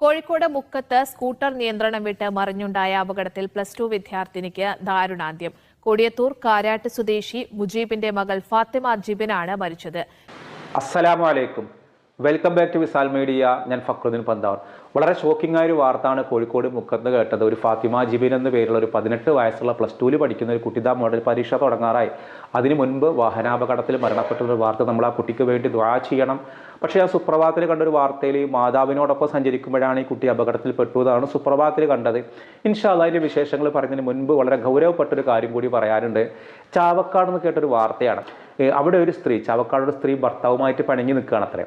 കോഴിക്കോട് മുക്കത്ത് സ്കൂട്ടർ നിയന്ത്രണം വിട്ട് മറിഞ്ഞുണ്ടായ അപകടത്തിൽ പ്ലസ് ടു വിദ്യാർത്ഥിനിക്ക് ദാരുണാന്ത്യം. കൊടിയത്തൂർ കാരാട്ട് സ്വദേശി മുജീബിന്റെ മകൾ ഫാത്തിമ ജിബിനാണ് മരിച്ചത്. അസ്സലാമു അലൈക്കും. Welcome back to Visal media ഞാൻ ഫക്രുദ്ദീൻ പന്താവർ. വളരെ ഷോക്കിംഗ് ആയ ഒരു വാർത്തയാണ് കോഴിക്കോട് മുക്കത്ത് കേട്ടത്. ഒരു ഫാത്തിമ ജിബിൻ എന്ന പേരുള്ള ഒരു പതിനെട്ട് വയസ്സുള്ള പ്ലസ് ടുവിൽ പഠിക്കുന്ന ഒരു കുട്ടിതാ മോഡൽ പരീക്ഷ തുടങ്ങാറായി. അതിനു മുൻപ് വാഹനാപകടത്തിൽ മരണപ്പെട്ട ഒരു വാർത്ത നമ്മൾ ആ കുട്ടിക്ക് വേണ്ടി ദ്വാ ചെയ്യണം. പക്ഷേ ആ സുപ്രഭാതത്തിൽ കണ്ട ഒരു വാർത്തയിൽ മാതാവിനോടൊപ്പം സഞ്ചരിക്കുമ്പോഴാണ് ഈ കുട്ടി അപകടത്തിൽ എന്നാണ് സുപ്രഭാതത്തിൽ കണ്ടത്. ഇൻഷാല്ല അതിന്റെ വിശേഷങ്ങൾ പറഞ്ഞതിന് മുൻപ് വളരെ ഗൗരവപ്പെട്ടൊരു കാര്യം കൂടി പറയാനുണ്ട്. ചാവക്കാട് എന്ന് കേട്ടൊരു വാർത്തയാണ്. അവിടെ ഒരു സ്ത്രീ ചാവക്കാട് ഒരു സ്ത്രീ ഭർത്താവുമായിട്ട് പണങ്ങി നിൽക്കുകയാണ് അത്രേ.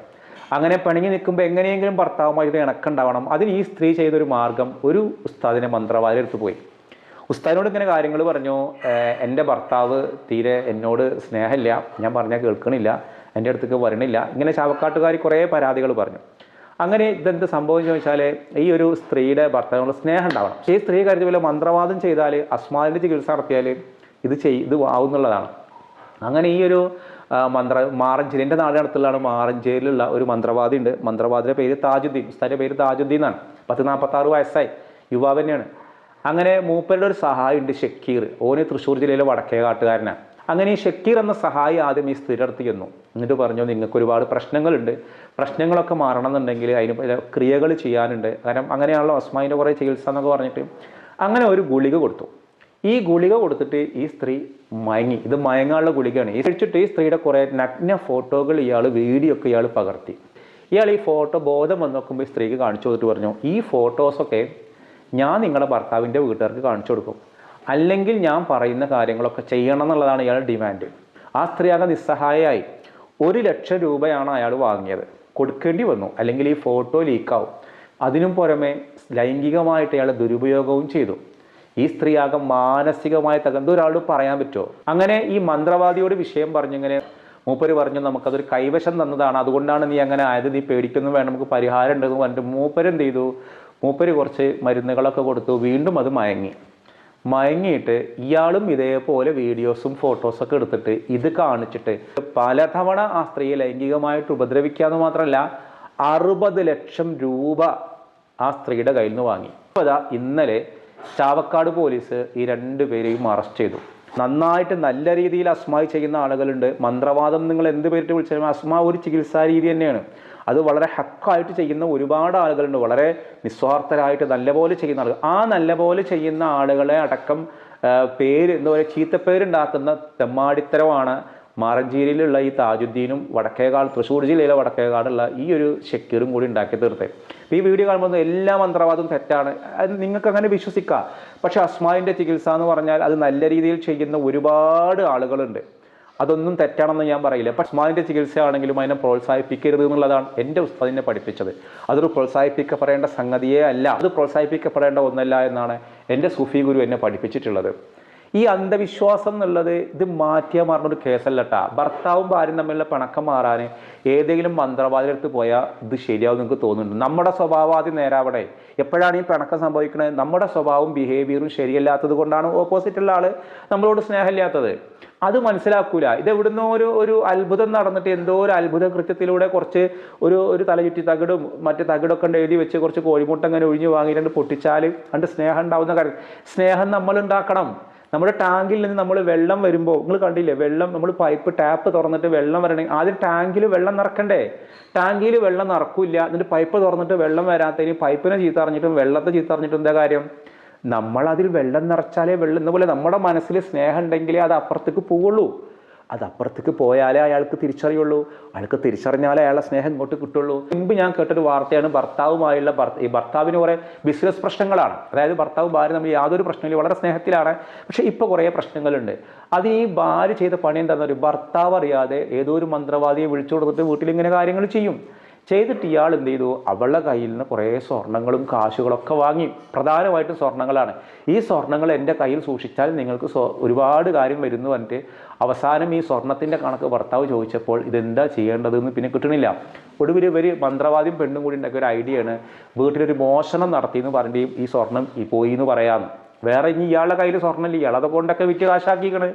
അങ്ങനെ പിണങ്ങി നിൽക്കുമ്പോൾ എങ്ങനെയെങ്കിലും ഭർത്താവുമായിട്ട് ഇണക്കുണ്ടാവണം അതിന് ഈ സ്ത്രീ ചെയ്തൊരു മാർഗം ഒരു ഉസ്താദിനെ മന്ത്രവാദിയെടുത്ത് പോയി? ഉസ്താദിനോട് ഇങ്ങനെ കാര്യങ്ങൾ പറഞ്ഞു എന്റെ ഭർത്താവ് തീരെ എന്നോട് സ്നേഹമില്ല. ഞാൻ പറഞ്ഞാൽ കേൾക്കണില്ല. എന്റെ അടുത്തേക്ക് വരണില്ല. ഇങ്ങനെ ചാവക്കാട്ടുകാർ കുറേ പരാതികൾ പറഞ്ഞു. അങ്ങനെ ഇതെന്ത് സംഭവം എന്ന് ചോദിച്ചാൽ ഈ ഒരു സ്ത്രീയുടെ ഭർത്താവിനോട് സ്നേഹം ഉണ്ടാവണം. ഈ സ്ത്രീ കരുതി പോലെ മന്ത്രവാദം ചെയ്താൽ അസ്മാദിന്റെ ചികിത്സ നടത്തിയാൽ ഇത് ചെയ് ഇത് ആവുന്നുള്ളതാണ്. അങ്ങനെ ഈ ഒരു മന്ത്ര മാറഞ്ചേരി എന്റെ നാടിനടുത്തുള്ളതാണ് മാറഞ്ചേരിയിലുള്ള ഒരു മന്ത്രവാദി ഉണ്ട്. മന്ത്രവാദിയുടെ പേര് താജുദ്ദീൻ. ഉസ്താന്റെ പേര് താജുദ്ദീൻ എന്നാണ്. പത്ത് നാൽപ്പത്താറ് വയസ്സായി. യുവാവ് തന്നെയാണ്. അങ്ങനെ മൂപ്പരുടെ ഒരു സഹായി ഉണ്ട് ഷക്കീർ. ഓനെ തൃശ്ശൂർ ജില്ലയിലെ വടക്കേ കാട്ടുകാരനാണ് അങ്ങനെ ഈ ഷക്കീർ എന്ന സഹായി ആദ്യം ഈ സ്ഥിര അടുത്ത് ചെന്നു. എന്നിട്ട് പറഞ്ഞു നിങ്ങൾക്ക് ഒരുപാട് പ്രശ്നങ്ങളുണ്ട്. പ്രശ്നങ്ങളൊക്കെ മാറണം എന്നുണ്ടെങ്കിൽ അതിന് ക്രിയകൾ ചെയ്യാനുണ്ട്. കാരണം അങ്ങനെയാണല്ലോ അസ്മായിന്റെ കുറേ ചികിത്സ എന്നൊക്കെ പറഞ്ഞിട്ട്. അങ്ങനെ ഒരു ഗുളിക കൊടുത്തു. ഈ ഗുളിക കൊടുത്തിട്ട് ഈ സ്ത്രീ മയങ്ങി. ഇത് മയങ്ങാനുള്ള ഗുളികയാണ്. ഈ കഴിച്ചിട്ട് ഈ സ്ത്രീയുടെ കുറേ നഗ്ന ഫോട്ടോകൾ ഇയാൾ വീഡിയോ ഒക്കെ ഇയാൾ പകർത്തി. ഇയാൾ ഈ ഫോട്ടോ ബോധം വന്ന് നോക്കുമ്പോൾ ഈ സ്ത്രീക്ക് കാണിച്ചു കൊടുത്തിട്ട് പറഞ്ഞു ഈ ഫോട്ടോസൊക്കെ ഞാൻ നിങ്ങളുടെ ഭർത്താവിന്റെ വീട്ടുകാർക്ക് കാണിച്ചു കൊടുക്കും. അല്ലെങ്കിൽ ഞാൻ പറയുന്ന കാര്യങ്ങളൊക്കെ ചെയ്യണം എന്നുള്ളതാണ് ഇയാളുടെ ഡിമാൻഡ് ആ സ്ത്രീ ആകെ നിസ്സഹായമായി ഒരു ലക്ഷം രൂപയാണ് അയാൾ വാങ്ങിയത്. കൊടുക്കേണ്ടി വന്നു. അല്ലെങ്കിൽ ഈ ഫോട്ടോ ലീക്കാവും അതിനും പുറമെ ലൈംഗികമായിട്ട് അയാൾ ദുരുപയോഗവും ചെയ്തു. ഈ സ്ത്രീ ആകെ മാനസികമായി തകർന്ന് ഒരാളോട് പറയാൻ പറ്റുമോ? അങ്ങനെ ഈ മന്ത്രവാദിയോട് വിഷയം പറഞ്ഞിങ്ങനെ മൂപ്പര് പറഞ്ഞു നമുക്കതൊരു കൈവശം തന്നതാണ്. അതുകൊണ്ടാണ് നീ അങ്ങനെ ആയത്. നീ പേടിക്കുന്നു വേണം നമുക്ക് പരിഹാരം ഉണ്ടെന്ന് പറഞ്ഞിട്ട് മൂപ്പര് എന്ത് ചെയ്തു? മൂപ്പര് കുറച്ച് മരുന്നുകളൊക്കെ കൊടുത്തു. വീണ്ടും അത് മയങ്ങി. മയങ്ങിയിട്ട് ഇയാളും ഇതേപോലെ വീഡിയോസും ഫോട്ടോസൊക്കെ എടുത്തിട്ട് ഇത് കാണിച്ചിട്ട് പലതവണ ആ സ്ത്രീയെ ലൈംഗികമായിട്ട് ഉപദ്രവിക്കാന്ന് മാത്രമല്ല അറുപത് ലക്ഷം രൂപ ആ സ്ത്രീയുടെ കയ്യിൽ നിന്ന് വാങ്ങി. അപ്പോൾ ഇന്നലെ ചാവക്കാട് പോലീസ് ഈ രണ്ടു പേരെയും അറസ്റ്റ് ചെയ്തു. നന്നായിട്ട് നല്ല രീതിയിൽ അസ്മായി ചെയ്യുന്ന ആളുകളുണ്ട്. മന്ത്രവാദം നിങ്ങൾ എന്ത് പേരിട്ട് വിളിച്ചാലും അസ്മ ഒരു ചികിത്സാ രീതി തന്നെയാണ്. അത് വളരെ ഹക്കായിട്ട് ചെയ്യുന്ന ഒരുപാട് ആളുകളുണ്ട്. വളരെ നിസ്വാർത്ഥരായിട്ട് നല്ലപോലെ ചെയ്യുന്ന ആളുകൾ. ആ നല്ലപോലെ ചെയ്യുന്ന ആളുകളെ അടക്കം പേര് എന്താ പറയുക ചീത്തപ്പേരുണ്ടാക്കുന്ന തെമ്മാടിത്തരമാണ് മാറഞ്ചേരിയിലുള്ള ഈ താജുദ്ദീനും വടക്കേകാട് തൃശ്ശൂർ ജില്ലയിലെ വടക്കേകാടുള്ള ഈ ഒരു ഷക്കീറും കൂടി ഉണ്ടാക്കി തീർത്തെ. ഈ വീഡിയോ കാണുമ്പോൾ എല്ലാ മന്ത്രവാദവും തെറ്റാണ്. അത് നിങ്ങൾക്ക് അങ്ങനെ വിശ്വസിക്കാം. പക്ഷേ അസ്മാവിന്റെ ചികിത്സ എന്ന് പറഞ്ഞാൽ അത് നല്ല രീതിയിൽ ചെയ്യുന്ന ഒരുപാട് ആളുകളുണ്ട്. അതൊന്നും തെറ്റാണെന്ന് ഞാൻ പറയില്ല. പക്ഷെ അസ്മാവിന്റെ ചികിത്സയാണെങ്കിലും അതിനെ പ്രോത്സാഹിപ്പിക്കരുത് എന്നുള്ളതാണ് എന്റെ ഉസ്താദിനെ പഠിപ്പിച്ചത്. അതൊരു പ്രോത്സാഹിപ്പിക്കപ്പെടേണ്ട സംഗതിയേ അല്ല. അത് പ്രോത്സാഹിപ്പിക്കപ്പെടേണ്ട ഒന്നല്ല എന്നാണ് എന്റെ സുഫി ഗുരു എന്നെ പഠിപ്പിച്ചിട്ടുള്ളത്. ഈ അന്ധവിശ്വാസം എന്നുള്ളത് ഇത് മാറ്റിയാൽ മാറുന്ന ഒരു കേസല്ല കേട്ടാ ഭർത്താവും ഭാര്യയും തമ്മിലുള്ള പിണക്കം മാറാൻ ഏതെങ്കിലും മന്ത്രവാദിയെടുത്ത് പോയാൽ ഇത് ശരിയാവും നിങ്ങൾക്ക് തോന്നുന്നുണ്ട്? നമ്മുടെ സ്വഭാവം ആദ്യം നേരാവടെ എപ്പോഴാണ് ഈ പിണക്കം സംഭവിക്കുന്നത് നമ്മുടെ സ്വഭാവവും ബിഹേവിയറും ശരിയല്ലാത്തത് കൊണ്ടാണ് ഓപ്പോസിറ്റുള്ള ആൾ നമ്മളോട് സ്നേഹമില്ലാത്തത്. അത് മനസ്സിലാക്കൂല. ഇത് എവിടുന്നോ ഒരു ഒരു അത്ഭുതം നടന്നിട്ട് എന്തോ ഒരു അത്ഭുത കൃത്യത്തിലൂടെ കുറച്ച് ഒരു ഒരു തലചുറ്റി തകിടും മറ്റു തകിടൊക്കെ എഴുതി വെച്ച് കുറച്ച് കോഴിമുട്ട അങ്ങനെ ഒഴിഞ്ഞു വാങ്ങിയിട്ട് പൊട്ടിച്ചാൽ കണ്ട് സ്നേഹം ഉണ്ടാവുന്ന കാര്യം സ്നേഹം നമ്മൾ ഉണ്ടാക്കണം. നമ്മുടെ ടാങ്കിൽ നിന്ന് നമ്മൾ വെള്ളം വരുമ്പോൾ നിങ്ങൾ കണ്ടില്ലേ വെള്ളം നമ്മൾ പൈപ്പ് ടാപ്പ് തുറന്നിട്ട് വെള്ളം വരണമെങ്കിൽ ആദ്യം ടാങ്കിൽ വെള്ളം നിറക്കണ്ടേ? ടാങ്കിൽ വെള്ളം നിറക്കില്ല. എന്നിട്ട് പൈപ്പ് തുറന്നിട്ട് വെള്ളം വരാത്തതിന് പൈപ്പിനെ ചീത്ത അറിഞ്ഞിട്ടും വെള്ളത്തെ ചീത്ത അറിഞ്ഞിട്ടും എന്താ കാര്യം? നമ്മൾ വെള്ളം നിറച്ചാലേ വെള്ളം. എന്നപോലെ നമ്മുടെ മനസ്സിൽ സ്നേഹം ഉണ്ടെങ്കിലേ അത് അപ്പുറത്തേക്ക് പോവുള്ളൂ. അത് അപ്പുറത്തേക്ക് പോയാലേ അയാൾക്ക് തിരിച്ചറിയുള്ളൂ. അയാൾക്ക് തിരിച്ചറിഞ്ഞാലേ അയാളെ സ്നേഹം ഇങ്ങോട്ട് കിട്ടുള്ളൂ. മുമ്പ് ഞാൻ കേട്ടൊരു വാർത്തയാണ് ഭർത്താവുമായുള്ള ഭർത്ത ഈ ഭർത്താവിന് കുറേ ബിസിനസ് പ്രശ്നങ്ങളാണ്. അതായത് ഭർത്താവ് ഭാര്യ തമ്മിൽ യാതൊരു പ്രശ്നമില്ല വളരെ സ്നേഹത്തിലാണ്. പക്ഷേ ഇപ്പോൾ കുറേ പ്രശ്നങ്ങളുണ്ട്. അത് ഈ ഭാര്യ ചെയ്ത പണി എന്താണെന്ന് ഒരു ഭർത്താവ് അറിയാതെ ഏതോ ഒരു മന്ത്രവാദിയെ വിളിച്ചു കൊടുത്തിട്ട് വീട്ടിൽ ഇങ്ങനെ കാര്യങ്ങൾ ചെയ്യും. ചെയ്തിട്ട് ഇയാൾ എന്ത് ചെയ്തു? അവളുടെ കയ്യിൽ നിന്ന് കുറേ സ്വർണങ്ങളും കാശുകളൊക്കെ വാങ്ങി. പ്രധാനമായിട്ടും സ്വർണങ്ങളാണ്. ഈ സ്വർണങ്ങൾ എന്റെ കയ്യിൽ സൂക്ഷിച്ചാൽ നിങ്ങൾക്ക് ഒരുപാട് കാര്യം വരുന്നു എന്നിട്ട് അവസാനം ഈ സ്വർണത്തിന്റെ കണക്ക് ഭർത്താവ് ചോദിച്ചപ്പോൾ ഇതെന്താ ചെയ്യേണ്ടതെന്ന് പിന്നെ കിട്ടണില്ല. ഒടുവിൽ ഇവർ മന്ത്രവാദിയും പെണ്ണും കൂടി ഉണ്ടാക്കിയ ഒരു ഐഡിയ ആണ് വീട്ടിലൊരു മോഷണം നടത്തി എന്ന് പറഞ്ഞിട്ട് ഈ സ്വർണം ഈ പോയി എന്ന് പറയാമെന്ന് വേറെ ഇനി ഇയാളുടെ കയ്യിൽ സ്വർണമില്ല ഇയാൾ അതൊക്കെ വിറ്റ് കാശാക്കിക്കണ്.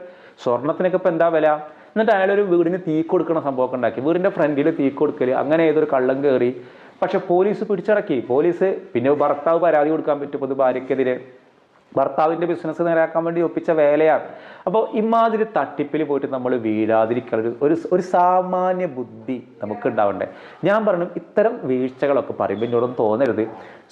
സ്വർണത്തിനൊക്കെ ഇപ്പം എന്താ വില? എന്നിട്ട് ഒരു വീടിന് തീ കൊടുക്കണ സംഭവമൊക്കെ ഉണ്ടാക്കി. വീടിന്റെ ഫ്രണ്ടിൽ തീ കൊടുക്കൽ അങ്ങനെ ഏതൊരു കള്ളം കയറി പക്ഷെ പോലീസ് പിടിച്ചടക്കി പോലീസ് പിന്നെ ഭർത്താവ് പരാതി കൊടുക്കാൻ പറ്റും അത് ഭാര്യയ്ക്കെതിരെ. ഭർത്താവിന്റെ ബിസിനസ് നേരാക്കാൻ വേണ്ടി ഒപ്പിച്ച വേലയാണ്. അപ്പോൾ ഇമാതിരി തട്ടിപ്പിൽ പോയിട്ട് നമ്മൾ വീഴാതിരിക്കാൻ ഒരു ഒരു സാമാന്യ ബുദ്ധി നമുക്ക് ഉണ്ടാവണ്ടേ ഞാൻ പറഞ്ഞു ഇത്തരം വീഴ്ചകളൊക്കെ പറയുമ്പോൾ എന്നോടൊന്നും തോന്നരുത്.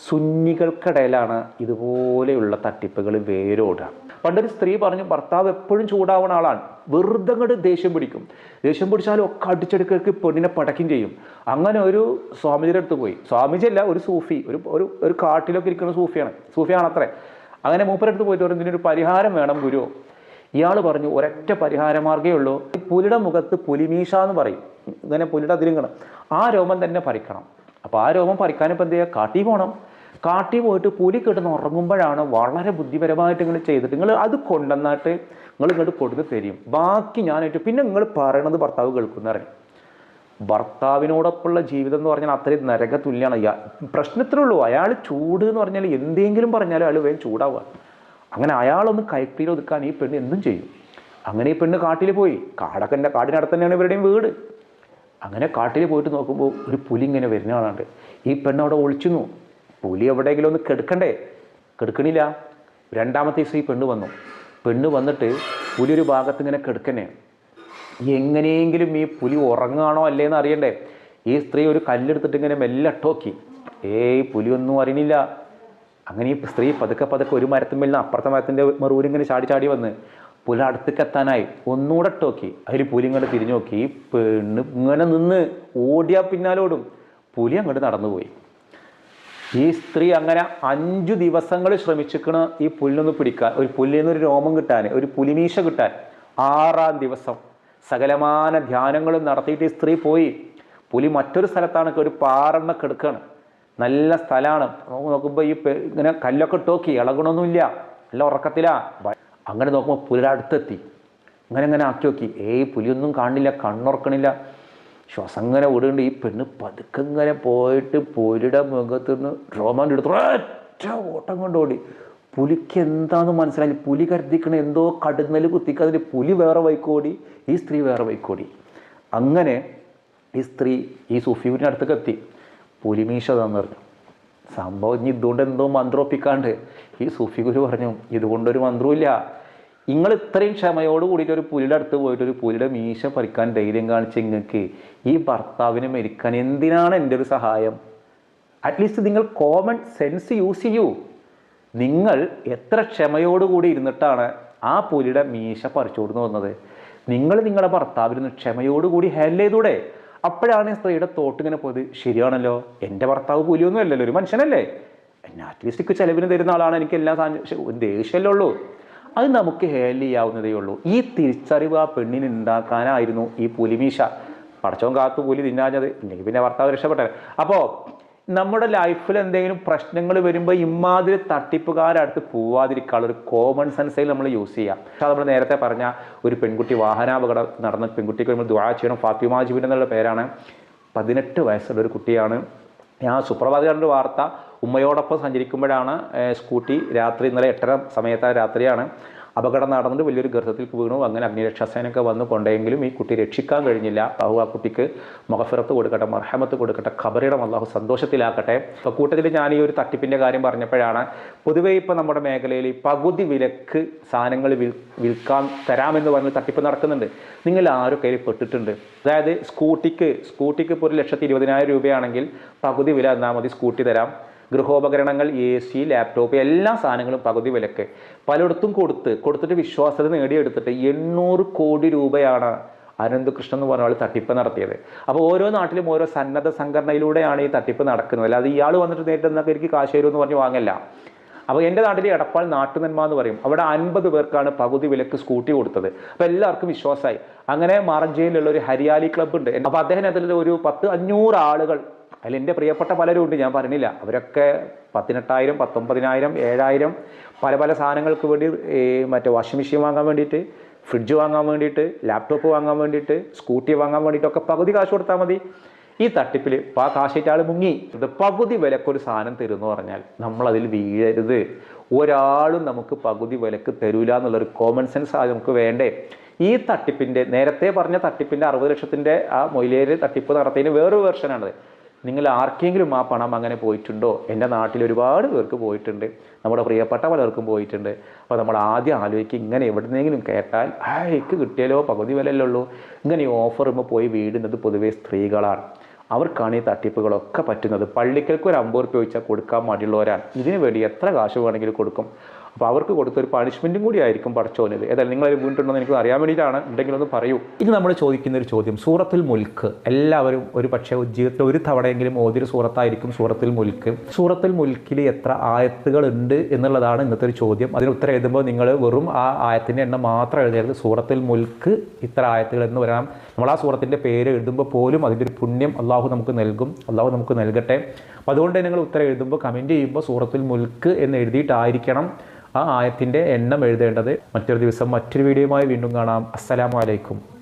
സുന്നികൾക്കിടയിലാണ് ഇതുപോലെയുള്ള തട്ടിപ്പുകൾ വേരോടുക. പണ്ടൊരു സ്ത്രീ പറഞ്ഞു ഭർത്താവ് എപ്പോഴും ചൂടാവുന്ന ആളാണ്. വെറുതെ അങ്ങോട്ട് ദേഷ്യം പിടിക്കും. ദേഷ്യം പിടിച്ചാലും ഒക്കെ അടിച്ചെടുക്കൊക്കെ പെണ്ണിനെ പടക്കും ചെയ്യും. അങ്ങനെ ഒരു സ്വാമിജിയുടെ അടുത്ത് പോയി. സ്വാമിജി അല്ല ഒരു സൂഫി. ഒരു ഒരു കാട്ടിലൊക്കെ ഇരിക്കുന്ന സൂഫിയാണ്. സൂഫിയാണ് അത്രേ അങ്ങനെ മൂപ്പരടുത്ത് പോയിട്ട് പറഞ്ഞു ഇതിനൊരു പരിഹാരം വേണം ഗുരു. ഇയാൾ പറഞ്ഞു ഒരൊറ്റ പരിഹാര മാർഗമേ ഉള്ളൂ പുലിയുടെ മുഖത്ത് പുലിമീശ എന്ന് പറയും. ഇങ്ങനെ പുലിയുടെ അതിരിങ്ങണം ആ രോമം തന്നെ പറിക്കണം. അപ്പോൾ ആ രോമം പറിക്കാൻ ഇപ്പം എന്ത് ചെയ്യുക കാട്ടി പോകണം കാട്ടി പോയിട്ട് പുലി കിടന്ന് ഉറങ്ങുമ്പോഴാണ് വളരെ ബുദ്ധിപരമായിട്ട് നിങ്ങൾ ചെയ്തിട്ട് നിങ്ങൾ അത് കൊണ്ടുവന്നിട്ട് നിങ്ങൾ ഇങ്ങോട്ട് കൊടുത്ത് തരും. ബാക്കി ഞാനായിട്ട് പിന്നെ നിങ്ങൾ പറയണത് ഭർത്താവ് കേൾക്കുന്ന അറിയാം ഭർത്താവിനോടൊപ്പമുള്ള ജീവിതം എന്ന് പറഞ്ഞാൽ അത്രയും നരക തുല്യമാണ് അയാൾ പ്രശ്നത്തിലുള്ളൂ അയാൾ ചൂട് എന്ന് പറഞ്ഞാൽ എന്തെങ്കിലും പറഞ്ഞാലും അയാൾ വേഗം ചൂടാവുക. അങ്ങനെ അയാളൊന്ന് കയറ്റിയിൽ ഒതുക്കാൻ ഈ പെണ്ണ് എന്തും ചെയ്യും. അങ്ങനെ ഈ പെണ്ണ് കാട്ടിൽ പോയി. കാടൊക്കെ എന്റെ കാടിനടുത്ത് തന്നെയാണ് ഇവരുടെയും വീട്. അങ്ങനെ കാട്ടിൽ പോയിട്ട് നോക്കുമ്പോൾ ഒരു പുലി ഇങ്ങനെ വരുന്ന ആളുണ്ട് ഈ പെണ്ണ് അവിടെ ഒളിച്ചുന്നു. പുലി എവിടെയെങ്കിലും ഒന്ന് കെടുക്കണ്ടേ? കെടുക്കണില്ല. രണ്ടാമത്തെ ദിവസം ഈ പെണ്ണ് വന്നു. പെണ്ണ് വന്നിട്ട് പുലി ഒരു ഭാഗത്ത് ഇങ്ങനെ കെടുക്കണേ എങ്ങനെയെങ്കിലും ഈ പുലി ഉറങ്ങുകയാണോ അല്ലേന്ന് അറിയണ്ടേ? ഈ സ്ത്രീ ഒരു കല്ലെടുത്തിട്ട് ഇങ്ങനെ മെല്ലെ ടോക്കി ഏയ് പുലിയൊന്നും അറിയണില്ല അങ്ങനെ ഈ സ്ത്രീ പതുക്കെ പതുക്കെ ഒരു മരത്തിന്മേൽ നിന്ന് അപ്പുറത്തെ മരത്തിന്റെ മറുപടി ഇങ്ങനെ ചാടി ചാടി വന്ന് പുല അടുത്തേക്ക് എത്താനായി. ഒന്നുകൂടെ ടോക്കി അതിൽ പുലി ഇങ്ങോട്ട് തിരിഞ്ഞു നോക്കി പെണ്ണ് ഇങ്ങനെ നിന്ന് ഓടിയാൽ പിന്നാലോടും പുലി അങ്ങോട്ട് നടന്നുപോയി. ഈ സ്ത്രീ അങ്ങനെ അഞ്ചു ദിവസങ്ങൾ ശ്രമിച്ചിരിക്കണ ഈ പുല്ലൊന്ന് പിടിക്കാൻ. ഒരു പുല്ലിൽ നിന്ന് ഒരു രോമം കിട്ടാൻ ഒരു പുലിമീശ കിട്ടാൻ. ആറാം ദിവസം. സകലമാന ധ്യാനങ്ങളും നടത്തിയിട്ട് ഈ സ്ത്രീ പോയി. പുലി മറ്റൊരു സ്ഥലത്താണ് ഒരു പാറണ്ണ കിടക്കുകയാണ് നല്ല സ്ഥലമാണ്. നോക്കുമ്പോൾ ഈ ഇങ്ങനെ കല്ലൊക്കെ ടോക്കി ഇളകണമൊന്നുമില്ല നല്ല ഉറക്കത്തിലാ. അങ്ങനെ നോക്കുമ്പോൾ പുലിയുടെ അടുത്തെത്തി. അങ്ങനെ അങ്ങനെ ആക്കി നോക്കി. ഏയ് പുലിയൊന്നും കാണില്ല. കണ്ണുറക്കണില്ല. ശ്വാസം ഇങ്ങനെ വിടുന്നുണ്ട് ഈ പെണ്ണ് പതുക്കെ ഇങ്ങനെ പോയിട്ട് പുലിയുടെ മുഖത്ത് നിന്ന് രോമാൻ എടുത്തു ഒറ്റ ഓട്ടം കൊണ്ടോടി പുലിക്ക് എന്താന്ന് മനസ്സിലായി പുലി കരുതിക്കണ എന്തോ കടുന്നൽ കുത്തിക്കതിന് പുലി വേറെ വൈക്കോടി ഈ സ്ത്രീ വേറെ വൈക്കോടി അങ്ങനെ ഈ സ്ത്രീ ഈ സുഫീബിന്റെ അടുത്തേക്ക് എത്തി. പുലിമീശ തന്നു പറഞ്ഞു. സംഭവം ഇനി ഇതുകൊണ്ട് എന്തോ മന്ത്രമൊപ്പിക്കാണ്ട് ഈ സൂഫി ഗുരു പറഞ്ഞു ഇതുകൊണ്ടൊരു മന്ത്രവുമില്ല നിങ്ങൾ ഇത്രയും ക്ഷമയോട് കൂടിയിട്ട് ഒരു പുലിയുടെ അടുത്ത് പോയിട്ട് ഒരു പുലിയുടെ മീശ പറിക്കാൻ ധൈര്യം കാണിച്ച് നിങ്ങൾക്ക് ഈ ഭർത്താവിനെ മരിക്കാൻ എന്തിനാണ് എന്റെ ഒരു സഹായം? അറ്റ്ലീസ്റ്റ് നിങ്ങൾ കോമൺ സെൻസ് യൂസ് ചെയ്യൂ. നിങ്ങൾ എത്ര ക്ഷമയോടുകൂടി ഇരുന്നിട്ടാണ് ആ പുലിയുടെ മീശ പറിച്ചുകൊടുന്ന് വന്നത്? നിങ്ങൾ നിങ്ങളുടെ ഭർത്താവിന് ക്ഷമയോടുകൂടി ഹാൻഡിൽ ചെയ്തൂടെ? അപ്പോഴാണ് സ്ത്രീയുടെ തോട്ട് ഇങ്ങനെ പോയത്. ശരിയാണല്ലോ. എന്റെ ഭർത്താവ് പുലിയൊന്നും അല്ലല്ലോ ഒരു മനുഷ്യനല്ലേ? എന്നെ അറ്റ്ലീസ്റ്റ് ചെലവിന് തരുന്ന ആളാണ് എനിക്ക് എല്ലാ സാധനം ദേഷ്യമല്ലേ ഉള്ളൂ. അത് നമുക്ക് ഹാൻഡിൽ ചെയ്യാവുന്നതേ ഉള്ളൂ. ഈ തിരിച്ചറിവ് ആ പെണ്ണിന് ഉണ്ടാക്കാനായിരുന്നു ഈ പുലിമീശ. പടച്ചവൻ കാത്തു പുലി തിന്നാഞ്ഞത്. ഇല്ലെങ്കിൽ പിന്നെ ഭർത്താവ് രക്ഷപ്പെട്ടത്. അപ്പോൾ നമ്മുടെ ലൈഫിൽ എന്തെങ്കിലും പ്രശ്നങ്ങൾ വരുമ്പോൾ ഇമാതിരി തട്ടിപ്പുകാരടുത്ത് പോവാതിരിക്കാനുള്ള ഒരു കോമൺ സെൻസിൽ നമ്മൾ യൂസ് ചെയ്യാം. പക്ഷേ നമ്മൾ നേരത്തെ പറഞ്ഞ ഒരു പെൺകുട്ടി വാഹനാപകടം നടന്ന പെൺകുട്ടിക്ക് നമ്മൾ ദ്വാ ചെയ്യണം ഫാത്തിമ ജിബിൻ എന്നുള്ള പേരാണ്. പതിനെട്ട് വയസ്സുള്ള ഒരു കുട്ടിയാണ്. ഞാൻ കണ്ട വാർത്ത ഉമ്മയോടൊപ്പം സഞ്ചരിക്കുമ്പോഴാണ് സ്കൂട്ടി രാത്രി ഇന്നലെ എട്ടര സമയത്ത് രാത്രിയാണ്. അപകടം നടന്നിട്ട് വലിയൊരു ഗർഭത്തിൽ വീണു. അങ്ങനെ അഗ്നിരക്ഷാസേനയൊക്കെ വന്നു കൊണ്ടെങ്കിലും ഈ കുട്ടി രക്ഷിക്കാൻ കഴിഞ്ഞില്ല. അഹു ആ കുട്ടിക്ക് മുഖഫിറത്ത് കൊടുക്കട്ടെ മർഹമത്ത് കൊടുക്കട്ടെ ഖബറിടം അള്ളാഹു സന്തോഷത്തിലാക്കട്ടെ. ഇപ്പോൾ കൂട്ടത്തിൽ ഞാൻ ഈ ഒരു തട്ടിപ്പിന്റെ കാര്യം പറഞ്ഞപ്പോഴാണ് പൊതുവേ ഇപ്പൊ നമ്മുടെ മേഖലയിൽ പകുതി വിലക്ക് സാധനങ്ങൾ വിൽ വിൽക്കാൻ തരാമെന്ന് പറഞ്ഞ് തട്ടിപ്പ് നടക്കുന്നുണ്ട്. നിങ്ങൾ ആരും കയ്യിൽ പെട്ടിട്ടുണ്ട്. അതായത് സ്കൂട്ടിക്ക് സ്കൂട്ടിക്ക് ഇപ്പോൾ ഒരു ലക്ഷത്തി ഇരുപതിനായിരം രൂപയാണെങ്കിൽ പകുതി വില എന്നാൽ മതി സ്കൂട്ടി തരാം. ഗൃഹോപകരണങ്ങൾ എ സി ലാപ്ടോപ്പ് എല്ലാ സാധനങ്ങളും പകുതി വിലക്ക്. പലയിടത്തും കൊടുത്ത് കൊടുത്തിട്ട് വിശ്വാസത നേടിയെടുത്തിട്ട് എണ്ണൂറ് കോടി രൂപയാണ് അനന്തകൃഷ്ണൻ എന്ന് പറഞ്ഞ ആൾ തട്ടിപ്പ് നടത്തിയത്. അപ്പോൾ ഓരോ നാട്ടിലും ഓരോ സന്നദ്ധ സംഘടനയിലൂടെയാണ് ഈ തട്ടിപ്പ് നടക്കുന്നത്. അല്ലാതെ ഇയാൾ വന്നിട്ട് നേരിട്ട് എന്നൊക്കെ എനിക്ക് കാശ് തരുമെന്ന് പറഞ്ഞ് വാങ്ങല്ല. അപ്പോൾ എന്റെ നാട്ടിൽ എടപ്പാൾ നാട്ടുനന്മ എന്ന് പറയും. അവിടെ അൻപത് പേർക്കാണ് പകുതി വിലക്ക് സ്കൂട്ടി കൊടുത്തത്. അപ്പോൾ എല്ലാവർക്കും വിശ്വാസമായി അങ്ങനെ മാറഞ്ചേരിയിലുള്ള ഒരു ഹരിയാലി ക്ലബ്ബ് ഉണ്ട്. അപ്പോൾ അതിൽ ഒരു പത്ത് അഞ്ഞൂറ് ആളുകൾ അതിൽ എന്റെ പ്രിയപ്പെട്ട പലരും ഉണ്ട് ഞാൻ പറഞ്ഞില്ല. അവരൊക്കെ പതിനെട്ടായിരം പത്തൊമ്പതിനായിരം ഏഴായിരം പല പല സാധനങ്ങൾക്ക് വേണ്ടി മറ്റേ വാഷിംഗ് മെഷീൻ വാങ്ങാൻ വേണ്ടിയിട്ട് ഫ്രിഡ്ജ് വാങ്ങാൻ വേണ്ടിയിട്ട് ലാപ്ടോപ്പ് വാങ്ങാൻ വേണ്ടിയിട്ട് സ്കൂട്ടി വാങ്ങാൻ വേണ്ടിയിട്ടൊക്കെ പകുതി കാശ് കൊടുത്താൽ മതി. ഈ തട്ടിപ്പിൽ ആ കാശിട്ട് മുങ്ങി. ഇത് പകുതി വിലക്കൊരു സാധനം തരുമെന്ന് പറഞ്ഞാൽ നമ്മളതിൽ വീഴരുത്. ഒരാളും നമുക്ക് പകുതി വിലക്ക് തരൂല എന്നുള്ളൊരു കോമൺ സെൻസ് അത് നമുക്ക് വേണ്ടേ. ഈ തട്ടിപ്പിന്റെ നേരത്തെ പറഞ്ഞ തട്ടിപ്പിന്റെ അറുപത് ലക്ഷത്തിന്റെ ആ മൊയിലേര് തട്ടിപ്പ് നടത്തിയതിന് വേറൊരു വെർഷനാണത് നിങ്ങൾ ആർക്കെങ്കിലും ആ പണം അങ്ങനെ പോയിട്ടുണ്ടോ? എന്റെ നാട്ടിൽ ഒരുപാട് പേർക്ക് പോയിട്ടുണ്ട്. നമ്മുടെ പ്രിയപ്പെട്ട പലർക്കും പോയിട്ടുണ്ട്. അപ്പോൾ നമ്മൾ ആദ്യം ആലോചിക്കുക ഇങ്ങനെ എവിടുന്നെങ്കിലും കേട്ടാൽ ആ എനിക്ക് കിട്ടിയാലോ? പകുതി വിലയല്ലേ ഉള്ളൂ. ഇങ്ങനെ ഈ ഇപ്പോൾ പോയി വീടുന്നത് പൊതുവേ സ്ത്രീകളാണ്. അവർക്കാണ് ഈ തട്ടിപ്പുകളൊക്കെ പറ്റുന്നത്. പള്ളിക്കൽക്ക് ഒരു അമ്പത് റുപ്യ ചോദിച്ചാൽ കൊടുക്കാൻ മടിയുള്ളവരാണ്. ഇതിനു വേണ്ടി എത്ര കാശ് വേണമെങ്കിലും കൊടുക്കും. അപ്പോൾ അവർക്ക് കൊടുത്തൊരു പണിഷ്മെന്റും കൂടി ആയിരിക്കും പഠിച്ചോനത് ഏതായാലും നിങ്ങൾ വീണ്ടുണ്ടെന്ന് എനിക്ക് അറിയാൻ വേണ്ടിയിട്ടാണ്. ഉണ്ടെങ്കിൽ ഒന്ന് പറയൂ. ഇത് നമ്മൾ ചോദിക്കുന്ന ഒരു ചോദ്യം. സൂറത്തിൽ മുൽക്ക്. എല്ലാവരും ഒരു പക്ഷേ ജീവിതത്തിൽ ഒരു തവണയെങ്കിലും ഓതിരി സൂറത്തായിരിക്കും സൂറത്തിൽ മുൽക്ക്. സൂറത്തിൽ മുൽക്കിൽ എത്ര ആയത്തുകൾ ഉണ്ട് എന്നുള്ളതാണ് ഇന്നത്തെ ഒരു ചോദ്യം. അതിന് ഉത്തരം എഴുതുമ്പോൾ നിങ്ങൾ വെറും ആ ആയത്തിന്റെ എണ്ണം മാത്രം എഴുതരുത്. സൂറത്തിൽ മുൽക്ക് ഇത്ര ആയത്തുകൾ എന്ന് പറയാം നമ്മൾ ആ സൂറത്തിന്റെ പേര് എഴുതുമ്പോൾ പോലും അതിന്റെ ഒരു പുണ്യം അള്ളാഹു നമുക്ക് നൽകും. അള്ളാഹു നമുക്ക് നൽകട്ടെ. അപ്പോൾ അതുകൊണ്ട് നിങ്ങൾ ഉത്തരം എഴുതുമ്പോൾ കമന്റ് ചെയ്യുമ്പോൾ സൂറത്തിൽ മുൽക്ക് എന്ന് എഴുതിയിട്ടായിരിക്കണം. ആ ആയത്തിന്റെ എണ്ണം എഴുതേണ്ടത് മറ്റൊരു ദിവസം മറ്റൊരു വീഡിയോയുമായി വീണ്ടും കാണാം. അസ്സലാമു അലൈക്കും.